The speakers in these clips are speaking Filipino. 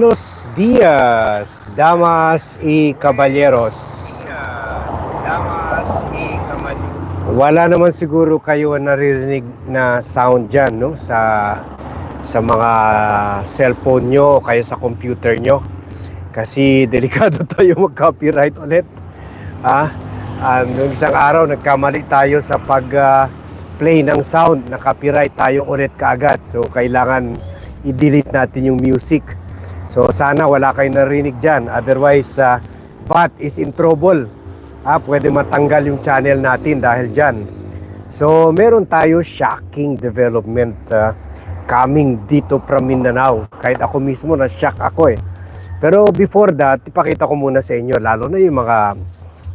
Buenos días, damas y caballeros. Wala naman siguro kayo naririnig na sound dyan, no? Sa, sa mga cellphone nyo o kaya sa computer nyo. Kasi delikado tayo mag-copyright ulit. Ah, ah, nung isang araw nagkamali tayo sa pag ah, play ng sound, na copyright tayo ulit kaagad. So kailangan i-delete natin yung music. So sana wala kayong narinig dyan. Otherwise, uh, bot is in trouble. Ah, pwede matanggal yung channel natin dahil dyan. So meron tayo shocking development ah, coming dito from Mindanao. Kahit ako mismo na-shock ako eh. Pero before that, ipakita ko muna sa inyo, lalo na yung mga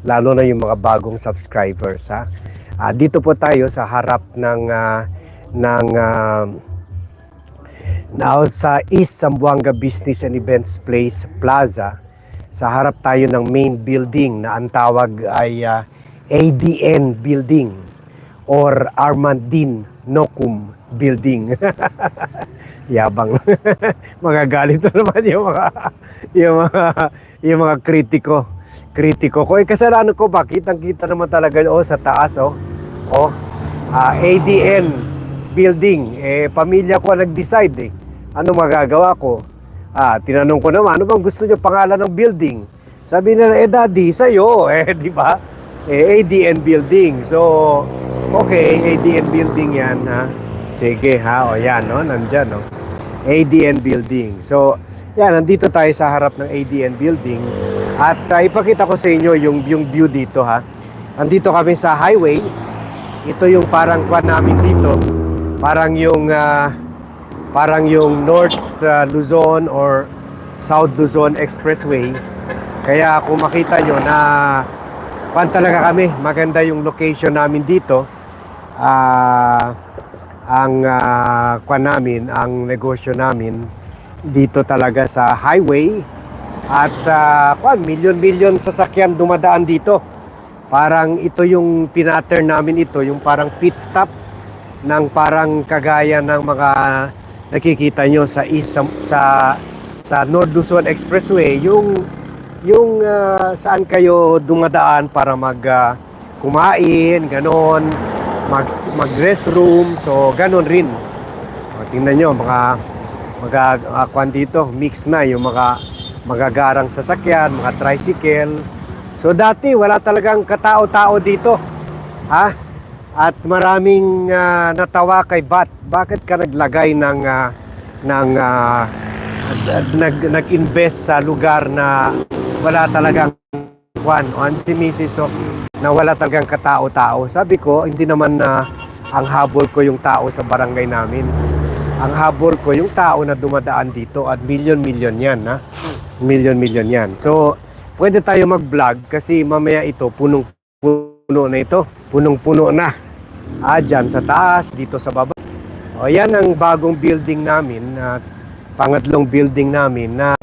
lalo na yung mga bagong subscribers ha. Ah, dito po tayo sa harap ng ah, ng ah, now sa East Zamboanga Business and Events Place Plaza. Sa harap tayo ng main building na ang tawag ay ah, ADN Building or Armandin Nokum Building. Yabang. Magagalit na naman yung mga yung mga yung mga kritiko. Kritiko ko. Eh kasalanan ko ba? Kitang-kita naman talaga oh sa taas oh. Oh. ah, ADN building. Eh pamilya ko ang nag-decide eh. Ano magagawa ko? Ah, tinanong ko naman, ano bang gusto niyo pangalan ng building? Sabi nila, eh daddy, sa'yo. Eh, di ba? Eh, ADN building. So, okay, ADN building yan ha. Sige ha, o yan, no? Nandyan, no? ADN building. So, yan, nandito tayo sa harap ng ADN building. At uh, ipakita ko sa inyo yung, yung view dito ha. Andito kami sa highway. Ito yung parang kwan namin dito. Parang yung ah, parang yung North uh, Luzon or South Luzon Expressway. Kaya kung makita nyo na pan talaga kami, maganda yung location namin dito. Ah, ang uh, kwan namin, ang negosyo namin dito talaga sa highway at uh, kwan, milyon-milyon sasakyan dumadaan dito. Parang ito yung pinattern namin ito, yung parang pit stop ng parang kagaya ng mga nakikita nyo sa east sa sa, North Luzon Expressway. Yung yung ah, saan kayo dumadaan para mag ah, kumain ganon mag mag restroom. So ganon rin. O, tingnan nyo mga mga uh, kwan dito mix na yung mga magagarang sasakyan mga tricycle. So dati wala talagang katao-tao dito ha at maraming ah, natawa kay Bat. Bakit ka naglagay ng ah, ng ah, nag nag-invest sa lugar na wala talagang kwan o si Mrs. So, na wala talagang katao-tao. Sabi ko, hindi naman na ang habol ko yung tao sa barangay namin. Ang habol ko yung tao na dumadaan dito at milyon-milyon yan, ha? Milyon-milyon yan. So, pwede tayo mag-vlog kasi mamaya ito punong-puno na ito. Punong-puno na. Ah, dyan sa taas, dito sa baba. O yan ang bagong building namin, na pangatlong building namin na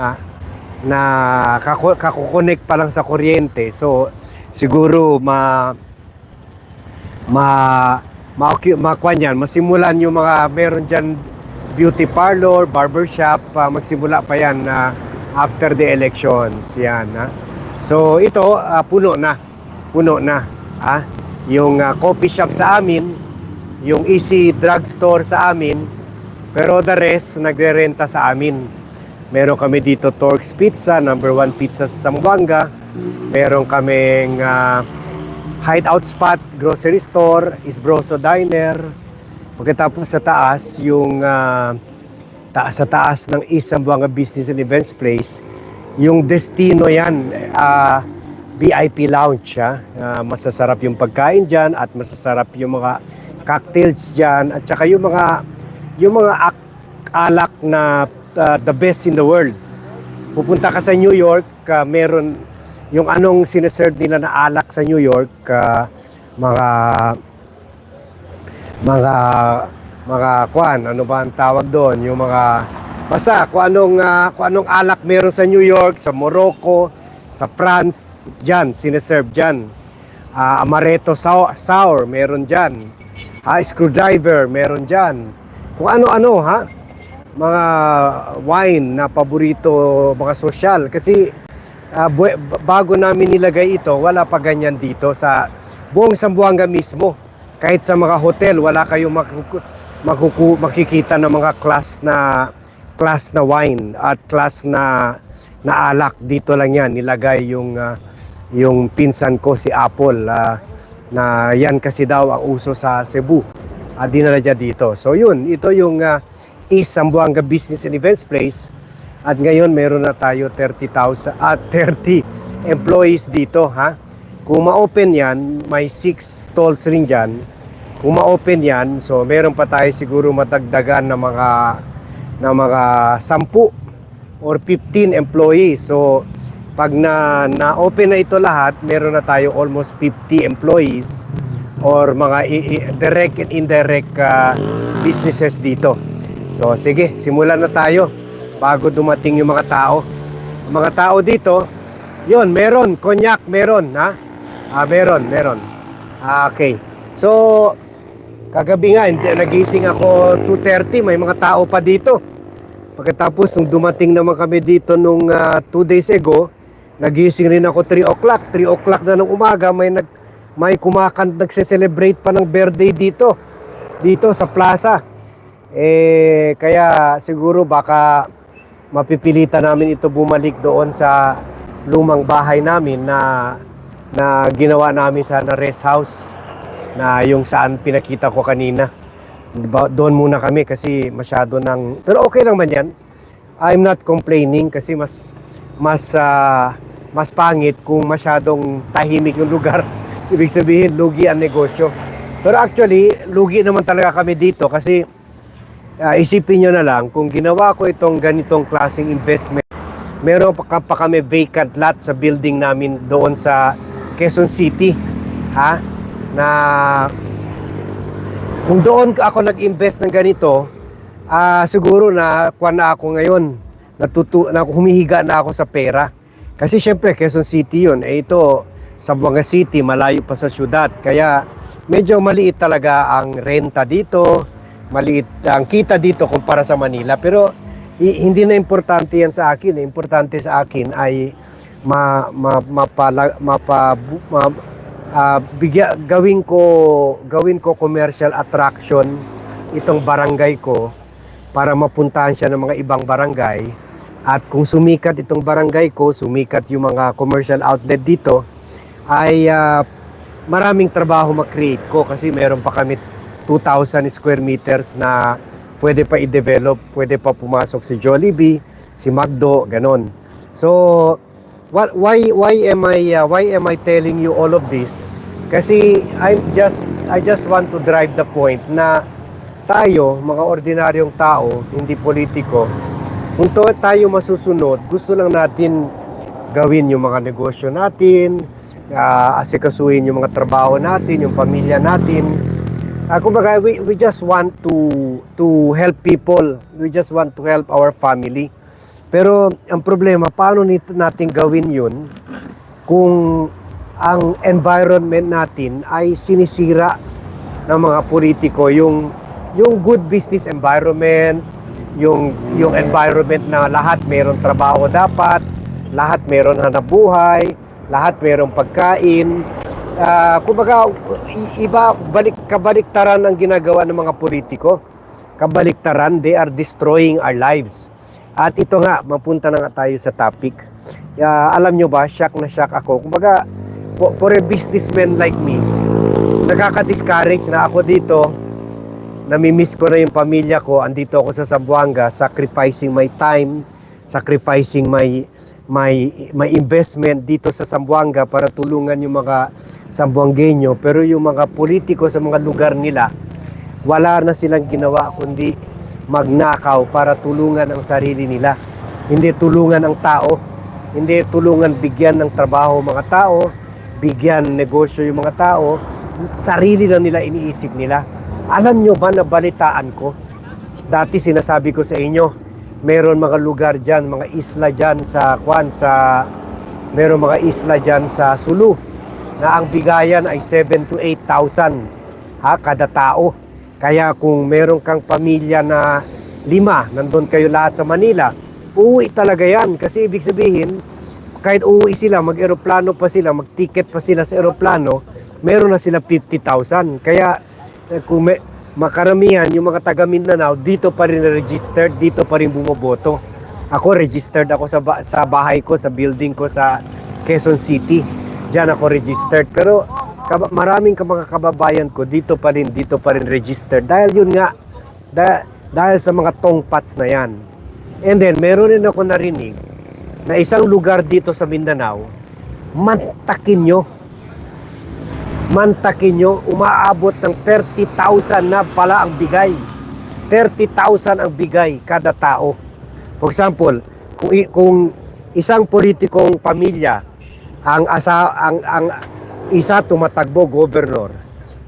na kaku- kakukonek pa lang sa kuryente. So siguro ma ma ma makuan yan, masimulan yung mga meron diyan beauty parlor, barber shop, ah, magsimula pa yan na after the elections yan ha. So ito ah, puno na. Puno na, ha? Yung ah, coffee shop sa amin, yung easy drugstore sa amin, pero the rest nagre-renta sa amin. Meron kami dito Torx Pizza, number one pizza sa Zamboanga. Meron kaming ah, hideout spot, grocery store, Isbroso Diner. Pagkatapos sa taas, yung ah, taas sa taas ng East Zamboanga Business and Events Place, yung destino yan, ah, VIP lounge siya. Ah, masasarap yung pagkain diyan at masasarap yung mga cocktails diyan at saka yung mga yung mga ak- alak na ah, the best in the world. Pupunta ka sa New York, ah, meron yung anong sineserve nila na alak sa New York, ah, mga mga mga kwan, ano ba ang tawag doon? Yung mga basta kung anong ah, kung anong alak meron sa New York, sa Morocco, sa France, diyan sineserve diyan. Ah, amaretto sour, sour meron diyan. Ah, screwdriver meron diyan. Kung ano-ano ha. mga wine na paborito mga sosyal kasi bu- bago namin nilagay ito wala pa ganyan dito sa buong Sambuanga mismo kahit sa mga hotel wala kayong makuku- makuku- makikita ng mga class na class na wine at class na na alak dito lang yan nilagay yung ah, yung pinsan ko si Apple ah, na yan kasi daw ang uso sa Cebu at dinala niya dito. So yun, ito yung uh, East Zamboanga Business and Events Place at ngayon meron na tayo 30,000 at 30 employees dito ha. Kung ma-open yan, may 6 stalls rin dyan. Kung ma-open yan, so meron pa tayo siguro matagdagan ng mga ng mga 10 or 15 employees. So pag na na-open na ito lahat, meron na tayo almost 50 employees or mga direct and indirect uh, businesses dito. So sige, simulan na tayo bago dumating yung mga tao. Ang mga tao dito, yon meron, konyak, meron, ha? Ah, meron, meron. Ah, okay. So, kagabi nga, nagising ako 2.30, may mga tao pa dito. Pagkatapos, nung dumating naman kami dito nung 2 days ago, nagising rin ako 3 o'clock. 3 o'clock na ng umaga, may nag may kumakan nagse-celebrate pa ng birthday dito. Dito sa plaza. Eh, kaya siguro baka mapipilitan namin ito bumalik doon sa lumang bahay namin na na ginawa namin sa na rest house na yung saan pinakita ko kanina. Doon muna kami kasi masyado ng pero okay lang man yan. I'm not complaining kasi mas mas ah, mas pangit kung masyadong tahimik yung lugar. Ibig sabihin, lugi ang negosyo. Pero actually, lugi naman talaga kami dito kasi ah, isipin nyo na lang, kung ginawa ko itong ganitong klaseng investment, meron pa, pa kami vacant lot sa building namin doon sa Quezon City. Ha? Na kung doon ako nag-invest ng ganito, ah siguro na kuha na ako ngayon. Natutu na humihiga na ako sa pera. Kasi syempre Quezon City 'yun. Eh ito Zamboanga City, malayo pa sa syudad. Kaya medyo maliit talaga ang renta dito. Maliit ang kita dito kumpara sa Manila. Pero hindi na importante yan sa akin. Importante sa akin ay ma, ma, mapala, mapa, ma, ah, bigya, gawin ko gawin ko commercial attraction itong barangay ko para mapuntahan siya ng mga ibang barangay at kung sumikat itong barangay ko sumikat yung mga commercial outlet dito ay ah, maraming trabaho ma-create ko kasi meron pa kami 2,000 square meters na pwede pa i-develop, pwede pa pumasok si Jollibee, si Magdo, ganon. So, what, why why am I uh, why am I telling you all of this? Kasi I just I just want to drive the point na tayo, mga ordinaryong tao, hindi politiko, kung to, tayo masusunod, gusto lang natin gawin yung mga negosyo natin, uh, asikasuhin yung mga trabaho natin, yung pamilya natin. Uh, kumbaga, we, we just want to to help people. We just want to help our family. Pero ang problema, paano natin gawin yun kung ang environment natin ay sinisira ng mga politiko? Yung yung good business environment yung yung environment na lahat mayroong trabaho dapat lahat mayroon hanap buhay lahat mayroong pagkain. Ah, kumbaga iba balik kabaliktaran ang ginagawa ng mga politiko. Kabaliktaran they are destroying our lives at ito nga mapunta na nga tayo sa topic. Ah, alam nyo ba shock na shock ako. Kumbaga for, for a businessman like me nakaka-discourage na ako dito. Namimiss ko na yung pamilya ko. Andito ako sa Zamboanga sacrificing my time sacrificing my my my investment dito sa Zamboanga para tulungan yung mga Zamboangueño. Pero yung mga politiko sa mga lugar nila wala na silang ginawa kundi magnakaw para tulungan ang sarili nila. Hindi tulungan ang tao. Hindi tulungan bigyan ng trabaho mga tao bigyan negosyo yung mga tao. Sarili lang nila iniisip nila. Alam nyo ba na balitaan ko? Dati sinasabi ko sa inyo meron mga lugar dyan mga isla dyan sa Kwan sa meron mga isla dyan sa Sulu na ang bigayan ay 7 to 8,000 ha kada tao kaya kung meron kang pamilya na lima, nandun kayo lahat sa Manila, uuwi talaga yan. Kasi ibig sabihin, kahit uuwi sila, mag-aeroplano pa sila, mag-ticket pa sila sa aeroplano, meron na sila 50,000. Kaya eh, kung may, makaramihan, yung mga taga Mindanao, dito pa rin registered, dito pa rin bumoboto. Ako registered ako sa, ba- sa bahay ko, sa building ko sa Quezon City. Diyan ako registered. Pero kaba- maraming ka- mga kababayan ko dito pa rin, dito pa rin registered. Dahil yun nga, da- dahil sa mga tongpats na yan. And then, meron rin ako narinig na isang lugar dito sa Mindanao, mantakin nyo. Mantakin nyo, umaabot ng 30,000 na pala ang bigay. 30,000 ang bigay kada tao. For example, kung, kung isang politikong pamilya, ang asa ang ang isa tumatagbo governor,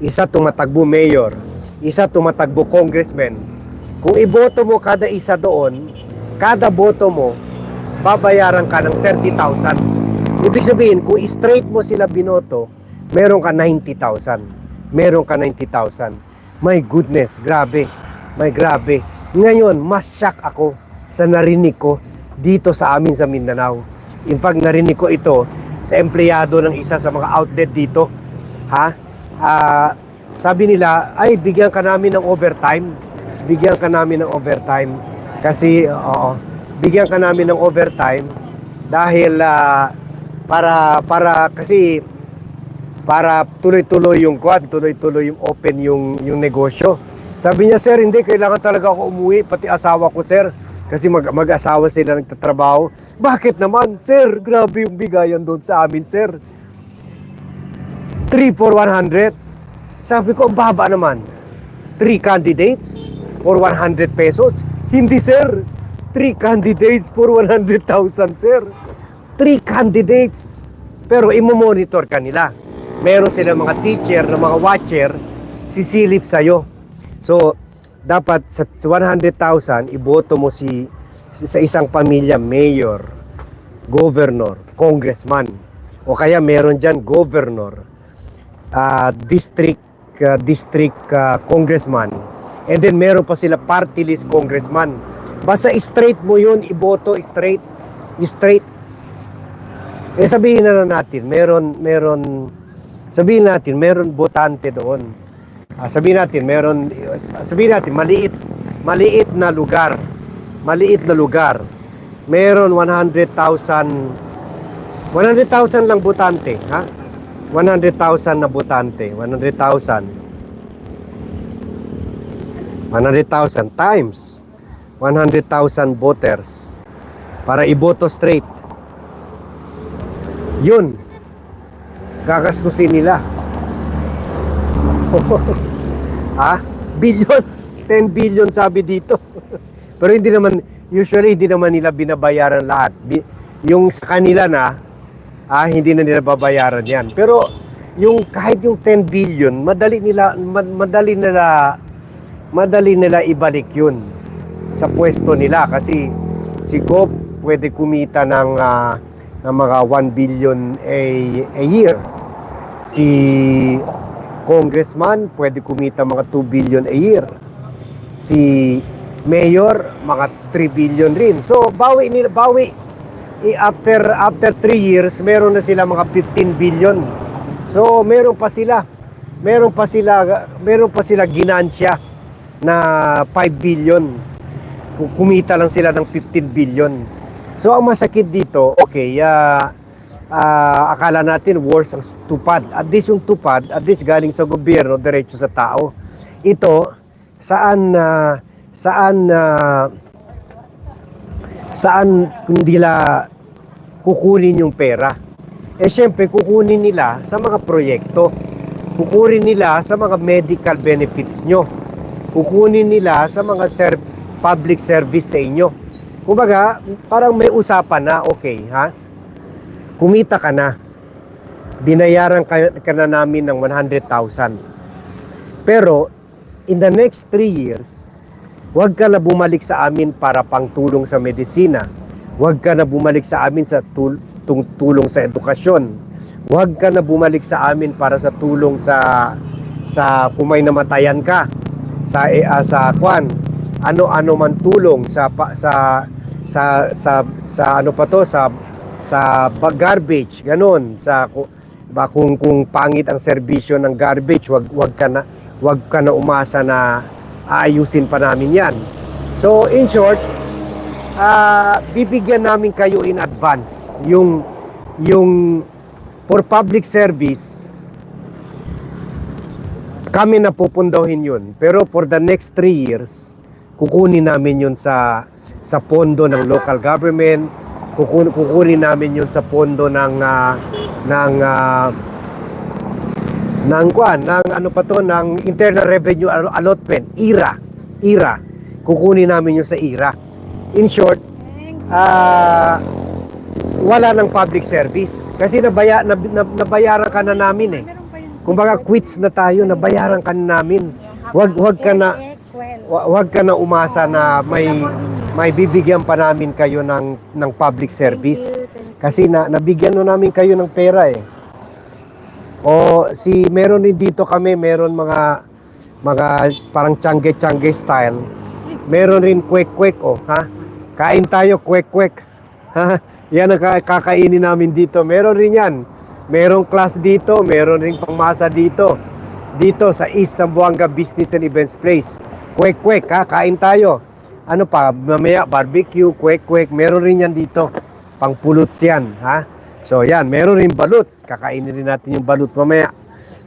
isa tumatagbo mayor, isa tumatagbo congressman. Kung iboto mo kada isa doon, kada boto mo, babayaran ka ng 30,000. Ibig sabihin, kung straight mo sila binoto, meron ka 90,000. Meron ka 90,000. My goodness, grabe. My grabe. Ngayon, mas shock ako sa narinig ko dito sa amin sa Mindanao. In fact, narinig ko ito sa empleyado ng isa sa mga outlet dito. Ha? Ah, sabi nila, ay, bigyan ka namin ng overtime. Bigyan ka namin ng overtime. Kasi, oo, bigyan ka namin ng overtime dahil ah, para para kasi para tuloy-tuloy yung quad, tuloy-tuloy yung open yung yung negosyo. Sabi niya, sir, hindi kailangan talaga ako umuwi, pati asawa ko, sir. Kasi mag, mag-asawa sila nagtatrabaho. Bakit naman, sir? Grabe yung bigayan doon sa amin, sir. 3 for 100. Sabi ko, baba naman. 3 candidates for 100 pesos. Hindi, sir. 3 candidates for 100,000, sir. 3 candidates. Pero imo-monitor ka nila. Meron sila mga teacher, na mga watcher, sisilip sa'yo. So, dapat sa 100,000, iboto mo si sa isang pamilya, mayor, governor, congressman, o kaya meron dyan governor, ah, district ah, district ah, congressman, and then meron pa sila party list congressman. Basta straight mo yun, iboto straight, straight. Eh sabihin na natin, meron, meron, sabihin natin, meron botante doon. Ah, sabihin natin, meron, sabihin natin, maliit, maliit na lugar, maliit na lugar. Meron 100,000, 100,000 lang botante, ha? 100,000 na botante, 100,000. 100,000 times 100,000 voters para iboto straight. Yun, gagastusin nila. ha? Billion. 10 billion sabi dito. Pero hindi naman, usually hindi naman nila binabayaran lahat. Yung sa kanila na, ah, hindi na nila babayaran yan. Pero yung kahit yung 10 billion, madali nila, mad- madali nila, madali nila ibalik yun sa pwesto nila kasi si Gop pwede kumita ng, ah, ng mga 1 billion a, a year. Si congressman pwede kumita mga 2 billion a year. Si mayor mga 3 billion rin. So bawi nila bawi I- after after 3 years meron na sila mga 15 billion. So meron pa sila meron pa sila meron pa sila ginansya na 5 billion. Ku- Kumita lang sila ng 15 billion. So ang masakit dito, okay, ah ah, akala natin worse ang tupad. At least yung tupad, at least galing sa gobyerno, diretso sa tao. Ito, saan na saan na saan nila kukunin yung pera. Eh syempre kukunin nila sa mga proyekto. Kukunin nila sa mga medical benefits nyo. Kukunin nila sa mga ser- public service sa inyo. Kumbaga, parang may usapan na, okay, ha? Kumita ka na. Binayaran ka, ka na namin ng 100,000. Pero, in the next 3 years, huwag ka na bumalik sa amin para pangtulong sa medisina. Huwag ka na bumalik sa amin sa tul- tulong sa edukasyon. Huwag ka na bumalik sa amin para sa tulong sa sa kung may namatayan ka sa ah, sa kwan ano-ano man tulong sa pa- sa sa sa sa ano pa to sa sa garbage ganun sa ba kung kung pangit ang serbisyo ng garbage wag wag ka na wag ka na umasa na aayusin pa namin 'yan. So in short, ah bibigyan namin kayo in advance yung yung for public service kami na pupundahin yun. Pero for the next three years, kukunin namin yun sa sa pondo ng local government, kukunin, kukunin namin yun sa pondo ng ah, ng ah, ng kwan, ng ano pa to, ng Internal Revenue Allo- Allotment, IRA. IRA. Kukunin namin yun sa IRA. In short, ah wala ng public service. Kasi nabaya, nab, nab- nabayaran ka na namin eh. Kumbaga quits na tayo, nabayaran ka na namin. Wag wag ka na wa- wag ka na umasa na may may bibigyan pa namin kayo ng ng public service. Kasi na nabigyan na namin kayo ng pera eh. O si meron din dito kami, meron mga mga parang tiyangge-tiyangge style. Meron rin kwek-kwek oh, ha? Kain tayo kwek-kwek. Ha? Yan ang ka- kakainin namin dito. Meron rin yan. Merong class dito, meron rin pangmasa dito. Dito sa East Zamboanga Business and Events Place. Kwek-kwek, ha? Kain tayo. Ano pa, mamaya barbecue, kwek-kwek, meron rin yan dito. Pangpuluts yan, ha? So yan, meron rin balut. Kakainin rin natin yung balut mamaya.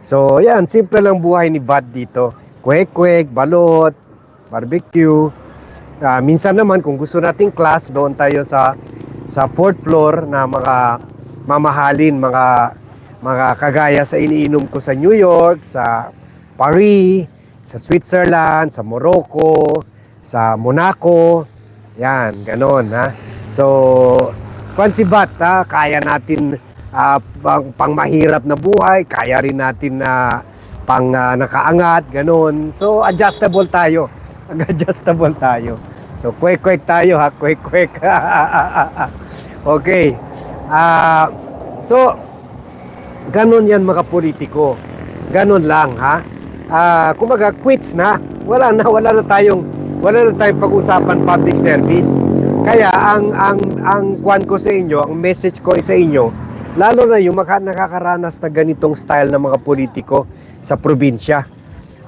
So yan, simple lang buhay ni Bad dito. Kwek-kwek, balot, barbecue. Ah, minsan naman kung gusto nating class, doon tayo sa sa fourth floor na mga mamahalin, mga mga kagaya sa iniinom ko sa New York, sa Paris, sa Switzerland, sa Morocco, sa Monaco. Yan, ganon ha. So, kwan si Bat, ha, kaya natin ah, pang, pang mahirap na buhay, kaya rin natin na pang ah, nakaangat, ganon. So, adjustable tayo. Adjustable tayo. So, kwek-kwek tayo ha, kwek-kwek. okay. Ah, so, ganon yan mga politiko. Ganon lang ha. Ah, kumaga quits na. Wala na, wala na tayong wala na tayong pag-usapan public service. Kaya ang ang ang kwan ko sa inyo, ang message ko sa inyo, lalo na yung maka, nakakaranas na ganitong style ng mga politiko sa probinsya.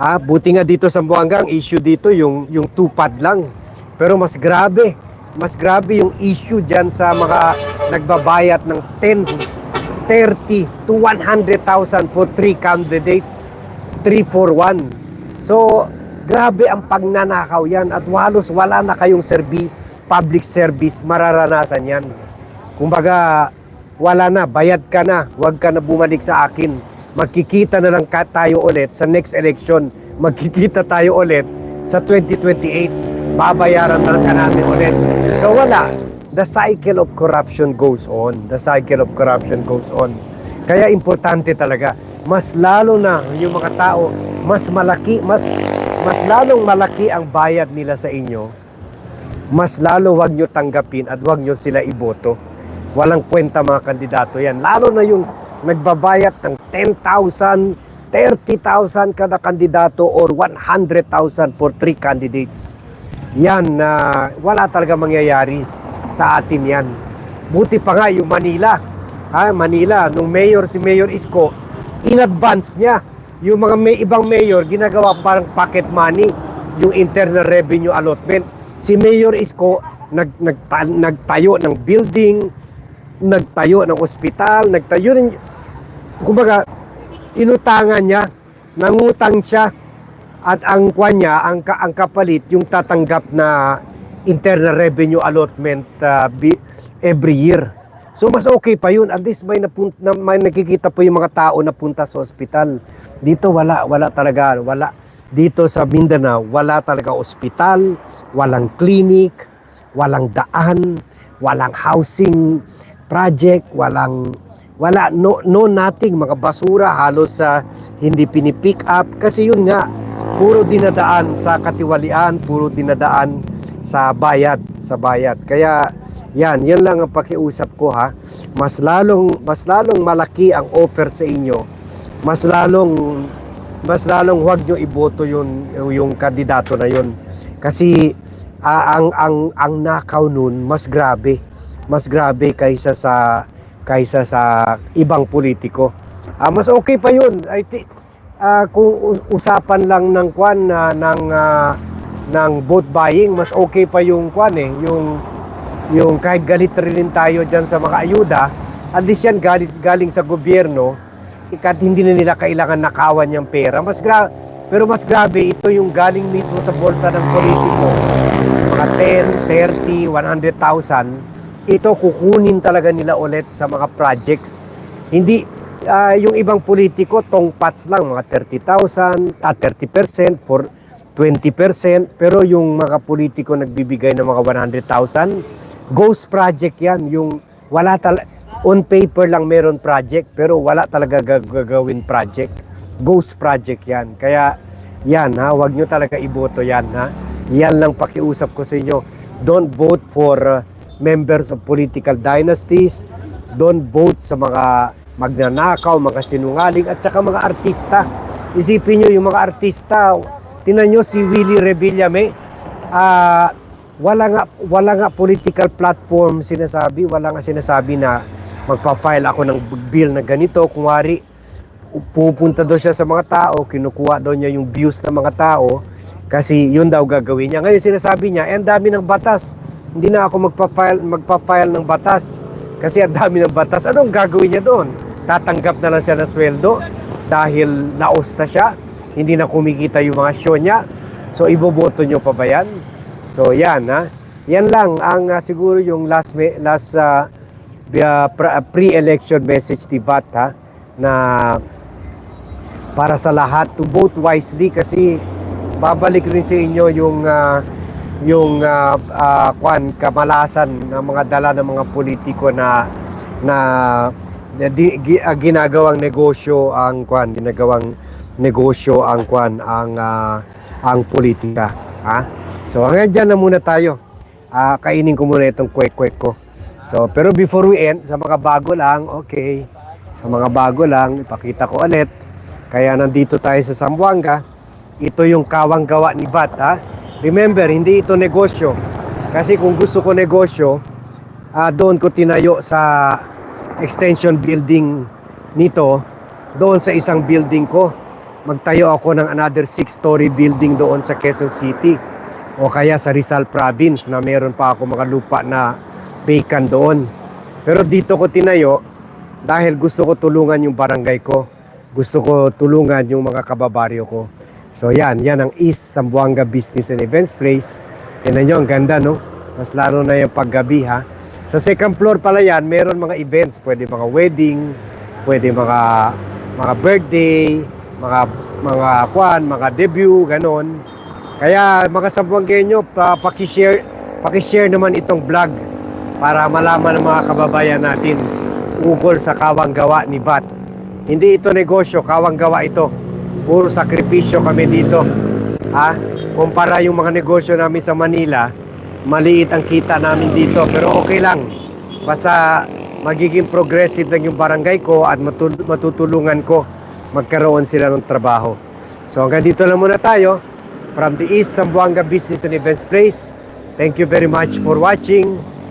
Ah, buti nga dito sa Buanga, ang issue dito yung yung tupad lang. Pero mas grabe, mas grabe yung issue diyan sa mga nagbabayat ng 10 30 to 100,000 for three candidates. 3 for 1. So, grabe ang pagnanakaw yan at walos wala na kayong serbi, public service, mararanasan yan. Kumbaga, wala na, bayad ka na, huwag ka na bumalik sa akin. Magkikita na lang tayo ulit sa next election. Magkikita tayo ulit sa 2028. Babayaran na lang ka namin ulit. So wala. The cycle of corruption goes on. The cycle of corruption goes on. Kaya importante talaga, mas lalo na yung mga tao, mas malaki, mas mas lalong malaki ang bayad nila sa inyo, mas lalo wag nyo tanggapin at wag nyo sila iboto. Walang kwenta mga kandidato yan. Lalo na yung nagbabayad ng 10,000, 30,000 kada kandidato or 100,000 for three candidates. Yan na wala talaga mangyayari sa atin yan. Buti pa nga yung Manila. Ha, Manila, nung mayor si Mayor Isko, in advance niya. Yung mga may ibang mayor, ginagawa parang pocket money, yung internal revenue allotment. Si Mayor Isko, nag, nagta- nagtayo ng building, nagtayo ng ospital, nagtayo ng... Kumbaga, inutangan niya, nangutang siya, at ang kwan niya, ang, ang kapalit, yung tatanggap na internal revenue allotment uh, bi- every year. So mas okay pa yun. At least may, napun- na, may nakikita po yung mga tao na punta sa ospital. Dito wala, wala talaga, wala. Dito sa Mindanao, wala talaga ospital, walang clinic, walang daan, walang housing project, walang wala no no nothing mga basura halos sa hindi pinipick up kasi yun nga puro dinadaan sa katiwalian, puro dinadaan sa bayad, sa bayad. Kaya yan, yan lang ang pakiusap ko ha. Mas lalong mas lalong malaki ang offer sa inyo. Mas lalong mas lalong huwag nyo iboto yung yung kandidato na yun. Kasi ah, ang ang ang nakaw nun mas grabe. Mas grabe kaysa sa kaysa sa ibang politiko. Ah, mas okay pa 'yun. I thi- ah, kung usapan lang ng kwan na ng ah, ng vote buying, mas okay pa yung kwan eh, yung yung kahit galit rin tayo dyan sa mga ayuda, at least yan galit, galing sa gobyerno, kahit hindi na nila kailangan nakawan yung pera. Mas gra pero mas grabe, ito yung galing mismo sa bulsa ng politiko. Mga 10, 30, 100,000. Ito kukunin talaga nila ulit sa mga projects. Hindi, ah, yung ibang politiko, tongpats lang, mga 30,000, at 30%, for 20%. Pero yung mga politiko nagbibigay ng mga 100,000, ghost project yan. Yung wala tal on paper lang meron project, pero wala talaga gag- gagawin project. Ghost project yan. Kaya yan ha, wag nyo talaga iboto yan ha. Yan lang pakiusap ko sa inyo. Don't vote for uh, members of political dynasties. Don't vote sa mga magnanakaw, mga sinungaling at saka mga artista. Isipin nyo yung mga artista. Tinan nyo si Willie Revillame. Ah, wala nga wala nga political platform sinasabi, wala nga sinasabi na magpa-file ako ng bill na ganito. Kunwari, pupunta daw siya sa mga tao, kinukuha daw niya yung views ng mga tao kasi yun daw gagawin niya. Ngayon sinasabi niya, eh, ang dami ng batas. Hindi na ako magpa-file, magpa-file ng batas kasi ang dami ng batas. Anong gagawin niya doon? Tatanggap na lang siya ng sweldo dahil laos na siya. Hindi na kumikita yung mga show niya. So iboboto niyo pa ba yan? So yan ha. Yan lang ang ah, siguro yung last last ah, uh, pre- pre-election message ni VAT ha na para sa lahat to vote wisely kasi babalik rin sa inyo yung ah, yung ah, ah, kwan kamalasan ng mga dala ng mga politiko na na na di, gi- ah, ginagawang negosyo ang kwan ginagawang negosyo ang kwan ang ah, ang politika ha. So hanggang dyan na muna tayo. Ah, kainin ko muna itong kwek-kwek ko so pero before we end sa mga bago lang okay. Sa mga bago lang ipakita ko ulit. Kaya nandito tayo sa Zamboanga. Ito yung kawang gawa ni Bat ha? Remember hindi ito negosyo. Kasi kung gusto ko negosyo ah, doon ko tinayo sa extension building nito. Doon sa isang building ko magtayo ako ng another six story building doon sa Quezon City o kaya sa Rizal Province na meron pa ako mga lupa na vacant doon pero dito ko tinayo dahil gusto ko tulungan yung barangay ko gusto ko tulungan yung mga kababaryo ko so yan yan ang East Zamboanga Business and Events Place Tingnan nyo, ang ganda, no? Mas lalo na yung paggabi, ha? Sa second floor pala yan, meron mga events. Pwede mga wedding, pwede mga mga birthday, mga mga kwan, mga debut, ganon. Kaya mga Sambuangenyo, pa, pakishare, pakishare naman itong vlog para malaman ng mga kababayan natin ukol sa kawang gawa ni Bat. Hindi ito negosyo, kawang gawa ito. Puro sakripisyo kami dito. Ha? Kumpara yung mga negosyo namin sa Manila, maliit ang kita namin dito. Pero okay lang. Basta magiging progressive lang yung barangay ko at matutulungan ko magkaroon sila ng trabaho. So hanggang dito lang muna tayo. From the East Zamboanga Business and Events Place. Thank you very much for watching